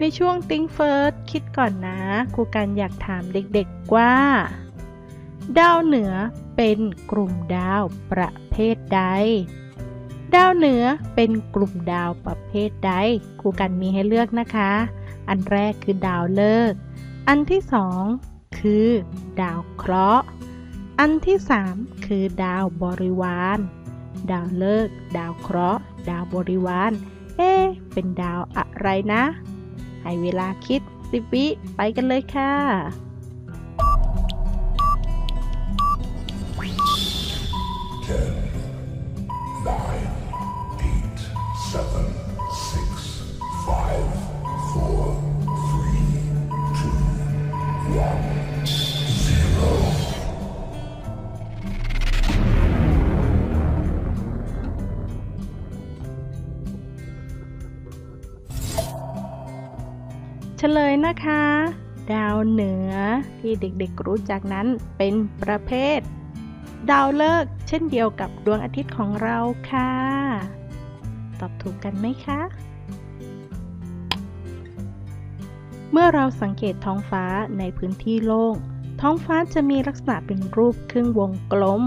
ในช่วง Think First คิดก่อนนะครูกันอยากถามเด็กๆว่า ดาวเหนือเป็นกลุ่มดาวประเภทใด ดาวเหนือเป็นกลุ่มดาวประเภทใดครูกันมีให้เลือกนะคะ อันแรกคือดาวฤกษ์อันที่สองคือ ดาวเคราะห์ อันที่สามคือดาวบริวาร ดาวฤกษ์ดาวเคราะห์ ดาวบริวาร เอ๊เป็นดาวอะไรนะ ให้เวลาคิด 10 วิ ไปกันเลยค่ะ10 ฉลยนะคะ ดาวเหนือที่เด็กๆรู้จักนั้นเป็นประเภท ดาวฤกษ์เช่นเดียวกับดวงอาทิตย์ของเราค่ะ ตอบถูกกันไหมคะ เมื่อเราสังเกตท้องฟ้าในพื้นที่โล่ง ท้องฟ้าจะมีลักษณะเป็นรูปครึ่งวงกลม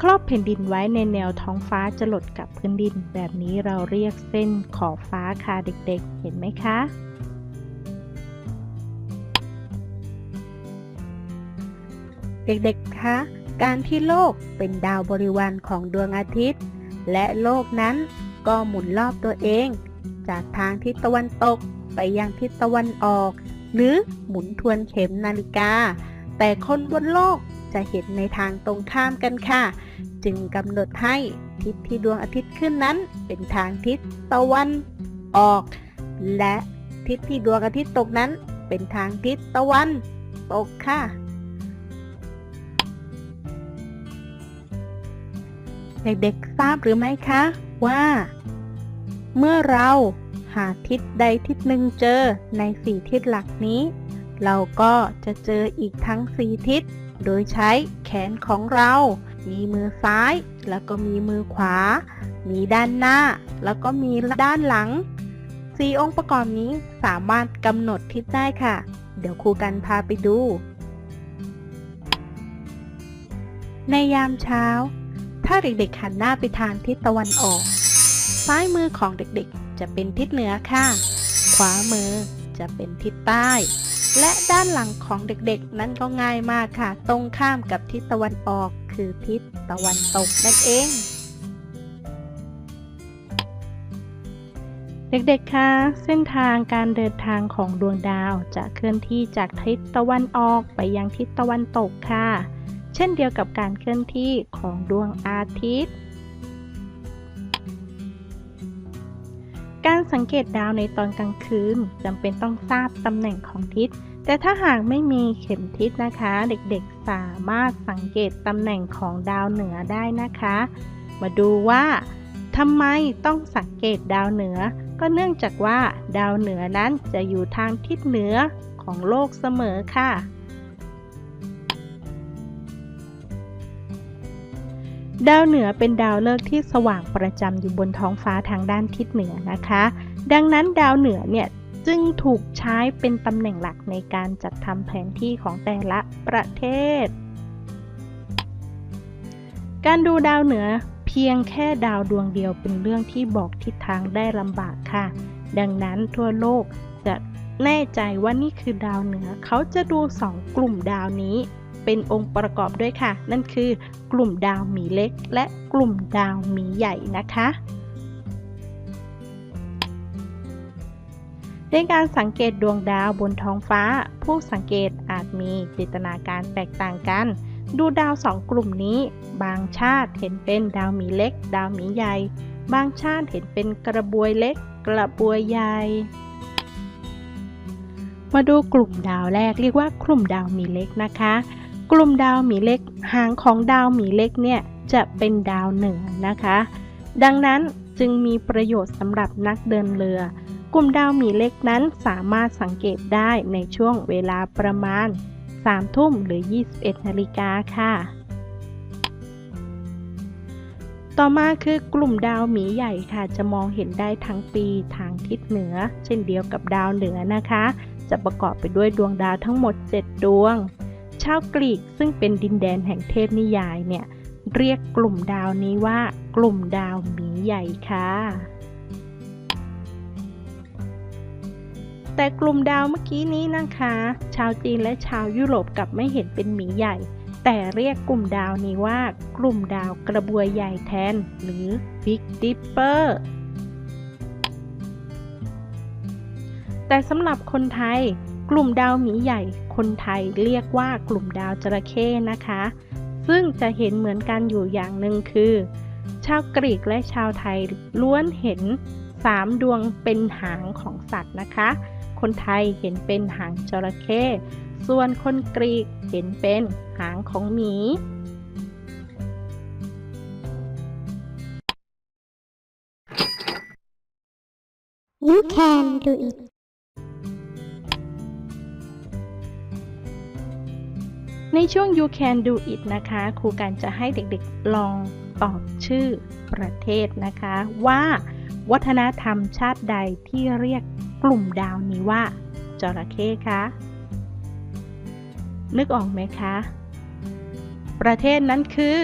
ครอบแผ่นดินไว้ในแนวท้องฟ้าจะหลดกับพื้นดิน แบบนี้เราเรียกเส้นขอบฟ้าค่ะเด็กๆ เห็นไหมคะ เด็กๆ คะ การที่โลกเป็นดาวบริวารของดวงอาทิตย์ และโลกนั้นก็หมุนรอบตัวเอง จากทางทิศตะวันตกไปยังทิศตะวันออก หรือหมุนทวนเข็มนาฬิกา แต่คนบนโลกจะเห็นในทางตรงข้ามกันค่ะ จึงกำหนดให้ทิศที่ดวงอาทิตย์ขึ้นนั้น เป็นทางทิศตะวันออก และทิศที่ดวงอาทิตย์ตกนั้น เป็นทางทิศตะวันตกค่ะ เด็กๆทราบหรือไม่คะ ว่า เมื่อเราหาทิศใดทิศหนึ่งเจอในสี่ทิศหลักนี้ เราก็จะเจออีกทั้งสี่ทิศ โดยใช้แขนของเรา มีมือซ้าย แล้วก็มีมือขวา มีด้านหน้า แล้วก็มีด้านหลังสี่องค์ประกอบนี้สามารถกำหนดทิศได้ค่ะ เดี๋ยวครูกันพาไปดู ในยามเช้า ถ้าเด็กๆหันหน้าไปทางทิศตะวันออก ซ้ายมือของเด็กๆ จะเป็นทิศเหนือค่ะ ขวามือจะเป็นทิศใต้ และด้านหลังของเด็กๆ นั้นก็ง่ายมากค่ะ ตรงข้ามกับทิศตะวันออก คือทิศตะวันตกนั่นเอง เด็กๆ คะ เส้นทางการเดินทางของดวงดาวจะเคลื่อนที่จากทิศตะวันออกไปยังทิศตะวันตกค่ะ เช่นเดียวกับการเคลื่อนที่ของดวงอาทิตย์ การสังเกตดาวในตอนกลางคืนจำเป็นต้องทราบตำแหน่งของทิศ แต่ถ้าหากไม่มีเข็มทิศนะคะ เด็กๆสามารถสังเกตตำแหน่งของดาวเหนือได้นะคะ มาดูว่าทำไมต้องสังเกตดาวเหนือ ก็เนื่องจากว่าดาวเหนือนั้นจะอยู่ทางทิศเหนือของโลกเสมอค่ะ ดาวเหนือเป็นดาวฤกษ์ที่สว่างประจำอยู่บนท้องฟ้าทางด้านทิศเหนือนะคะ ดังนั้นดาวเหนือเนี่ยจึงถูกใช้เป็นตำแหน่งหลักในการจัดทำแผนที่ของแต่ละประเทศ การดูดาวเหนือเพียงแค่ดาวดวงเดียวเป็นเรื่องที่บอกทิศทางได้ลำบากค่ะ ดังนั้นทั่วโลกจะแน่ใจว่านี่คือดาวเหนือ เขาจะดูสองกลุ่มดาวนี้ เป็นองค์ประกอบด้วยค่ะ นั่นคือกลุ่มดาวหมีเล็ก และกลุ่มดาวหมีใหญ่นะคะในการสังเกตดวงดาวบนท้องฟ้า ผู้สังเกตอาจมีจินตนาการแตกต่างกัน ดูดาวสองกลุ่มนี้ บางชาติเห็นเป็นดาวหมีเล็ก ดาวหมีใหญ่ บางชาติเห็นเป็นกระบวยเล็ก กระบวยใหญ่ มาดูกลุ่มดาวแรกเรียกว่ากลุ่มดาวหมีเล็กนะคะ กลุ่มดาวหมีเล็กหางของดาวหมีเล็กเนี่ยจะเป็นดาวเหนือนะคะ ดังนั้นจึงมีประโยชน์สำหรับนักเดินเรือ กลุ่มดาวหมีเล็กนั้นสามารถสังเกตได้ในช่วงเวลาประมาณ 3 ทุ่มหรือ 21 นาฬิกาค่ะ ต่อมาคือกลุ่มดาวหมีใหญ่ค่ะ จะมองเห็นได้ทั้งปีทางทิศเหนือ เช่นเดียวกับดาวเหนือนะคะ จะประกอบไปด้วยดวงดาวทั้งหมด 7 ดวง ชาวกรีกซึ่งเป็นดินแดนแห่งเทพนิยายเนี่ยเรียกกลุ่มดาวนี้ว่ากลุ่มดาวหมีใหญ่ค่ะ แต่กลุ่มดาวเมื่อกี้นี้นะคะ ชาวจีนและชาวยุโรปกลับไม่เห็นเป็นหมีใหญ่ แต่เรียกกลุ่มดาวนี้ว่ากลุ่มดาวกระบวยใหญ่แทน หรือ Big Dipper แต่สำหรับคนไทย กลุ่มดาวหมีใหญ่ คนไทยเรียกว่ากลุ่มดาวจระเข้นะคะ ซึ่งจะเห็นเหมือนกันอยู่อย่างหนึ่งคือ ชาวกรีกและชาวไทยล้วนเห็นสามดวงเป็นหางของสัตว์นะคะ คนไทยเห็นเป็นหางจระเข้ส่วนคนกรีกเห็นเป็นหางของหมี You can do it. ในช่วง You Can Do It นะคะ ครูการจะให้เด็กๆลองตอบชื่อประเทศนะคะ ว่าวัฒนธรรมชาติใดที่เรียกกลุ่มดาวนี้ว่าจระเข้คะนึกออกไหมคะ ประเทศนั้นคือ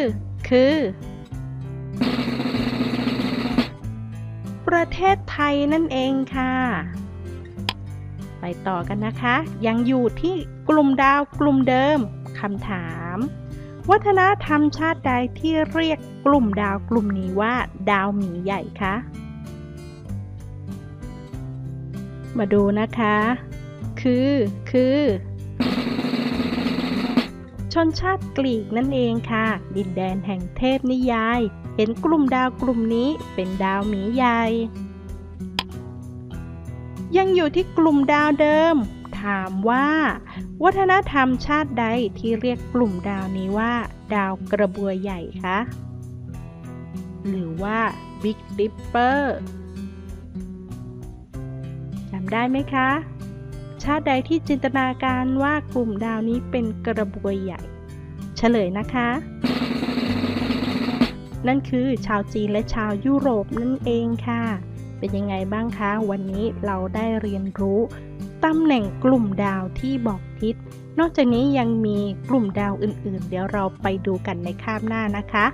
คือ ประเทศไทยนั่นเองค่ะ ไปต่อกันนะคะ ยังอยู่ที่กลุ่มดาวกลุ่มเดิม คำถาม วัฒนธรรมชาติใดที่เรียกกลุ่มดาวกลุ่มนี้ว่า ดาวหมีใหญ่คะ มาดูนะคะ คือ คือ ชนชาติกรีกนั่นเองค่ะ ดินแดนแห่งเทพนิยาย เห็นกลุ่มดาวกลุ่มนี้เป็นดาวหมีใหญ่ยังอยู่ที่กลุ่มดาวเดิม ถามว่า วัฒนธรรมชาติใดที่เรียกกลุ่มดาวนี้ว่า ดาวกระบวยใหญ่คะ หรือว่า Big Dipper จำได้ไหมคะ ชาติใดที่จินตนาการว่ากลุ่มดาวนี้เป็นกระบวยใหญ่ เฉลยนะคะ นั่นคือชาวจีนและชาวยุโรปนั่นเองค่ะ เป็นยังไงบ้างคะ วันนี้เราได้เรียนรู้ ตำแหน่งกลุ่มดาวที่บอกทิศ นอกจากนี้ยังมีกลุ่มดาวอื่นๆ เดี๋ยวเราไปดูกันในคาบหน้านะคะ